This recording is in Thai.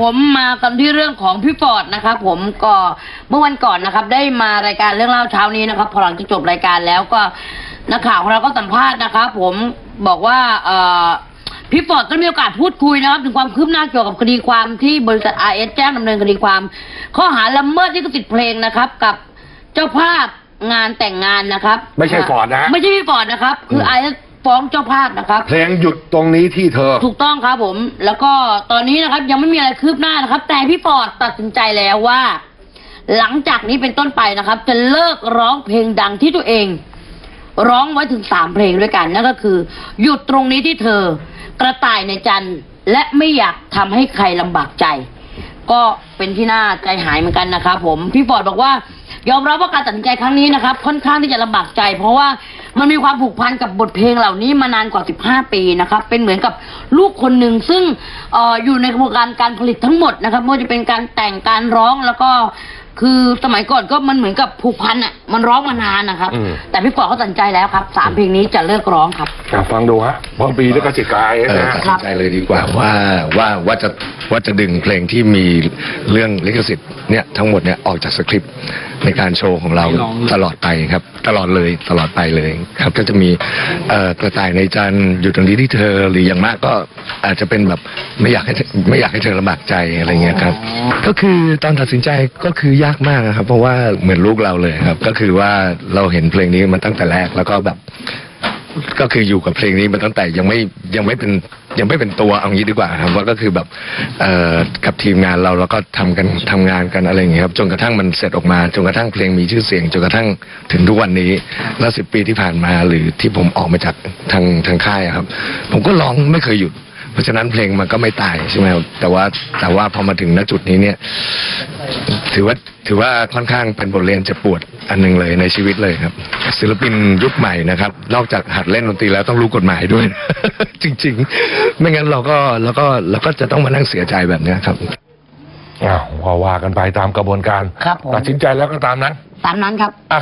ผมมากันที่เรื่องของพี่ฟอร์ดนะครับผมก็เมื่อวันก่อนนะครับ ได้มารายการเรื่องเล่าเช้านี้นะครับ พอหลังจากจบรายการแล้วก็นักข่าวของเราก็สัมภาษณ์นะครับผมบอกว่าเอ่อพี่ฟอร์ดก็มีโอกาสพูดคุยนะครับ ถึงความคืบหน้าเกี่ยวกับคดีความที่บริษัท RS แจ้งดำเนินคดีความ ข้อหาละเมิดลิขสิทธิ์เพลงนะครับ กับเจ้าภาพงานแต่งงานนะครับ ไม่ใช่ฟอร์ดนะฮะ ไม่ใช่พี่ฟอร์ดนะครับ คือ RS ฟ้องเจ้าภาพนะครับ เพลงหยุดตรงนี้ที่เธอ ถูกต้องครับผม แล้วก็ตอนนี้นะครับยังไม่มีอะไรคืบหน้านะครับ แต่พี่ฟอร์ดตัดสินใจแล้วว่า หลังจากนี้เป็นต้นไปนะครับ จะเลิกร้องเพลงดังที่ตัวเอง ร้องไว้ถึงสามเพลงด้วยกันนั่นก็คือ หยุดตรงนี้ที่เธอ กระต่ายในจันทร์และไม่อยากทำให้ใครลำบากใจ ก็เป็นที่น่าใจหายเหมือนกันนะครับผมพี่ฟอร์ดบอกว่ายอมรับว่าการตัดสินใจครั้งนี้นะครับ ค่อนข้างที่จะลำบากใจ เพราะว่า มันมีความผูกพันกับบทเพลงเหล่านี้มานานกว่า 15 ปีนะครับ เป็นเหมือนกับลูกคนหนึ่งซึ่งอออยู่ในกระบวนการการผลิตทั้งหมดนะครับไม่ว่าจะเป็นการแต่งการร้องแล้วก็ คือสมัยก่อนก็มันเหมือนกับผูกพันอะมันร้องมานานนะครับ อืม แต่พี่ฟอร์ดเขาตัดสินใจแล้วครับสามเพลงนี้จะเลิกร้องครับ อะฟังดูฮะเพราะปีแล้วก็จิตกายเออนะตัดฮะสินใจเลยดีกว่าว่าว่าว่าจะว่าจะดึงเพลงที่มีเรื่องลิขสิทธิ์เนี่ยทั้งหมดเนี่ยออกจากสคริปต์ในการโชว์ของเราตลอดไปครับ ตลอดเลยตลอดไปเลยครับ ก็จะมีเอ่อกระต่ายในจันทร์อยู่ตรงนี้ที่เธอหรืออย่างมากก็อาจจะเป็นแบบไม่อยากให้เธอไม่อยากให้เธอลำบากใจอะไรเงี้ยครับ ก็คือตอนตัดสินใจก็คือยากมากครับ เพราะว่าเหมือนลูกเราเลยครับ ก็คือว่าเราเห็นเพลงนี้มันตั้งแต่แรกแล้วก็แบบ ก็คืออยู่กับเพลงนี้มาตั้งแต่ยังไม่ยังไม่เป็นยังไม่เป็นตัวเอางี้ดีกว่าครับว่าก็คือแบบเอ่อกับทีมงานเราเราก็ทำกันทำงานกันอะไรอย่างเงี้ยครับจนกระทั่งมันเสร็จออกมาจนกระทั่งเพลงมีชื่อเสียงจนกระทั่งถึงทุกวันนี้ แล้วสิบปีที่ผ่านมาหรือที่ผมออกมาจากทางทางค่ายครับ ผมก็ร้องไม่เคยหยุด เพราะฉะนั้นเพลงมันก็ไม่ตายใช่ไหมครับแต่ว่าแต่ว่าพอมาถึงณจุดนี้เนี่ย ถือว่าถือว่าค่อนข้างเป็นบทเรียนเจ็บปวดอันหนึงเลยในชีวิตเลยครับ ศิลปินยุคใหม่นะครับ นอกจากหัดเล่นดนตรีแล้วต้องรู้กฎหมายด้วย จริง ๆ ไม่งั้นเราก็เราก็เราก็จะต้องมานั่งเสียใจแบบเนี้ยครับอ้าวว่าว่ากันไปตามกระบวนการครับผมตัดสินใจแล้วก็ตามนั้น ตามนั้นครับอะ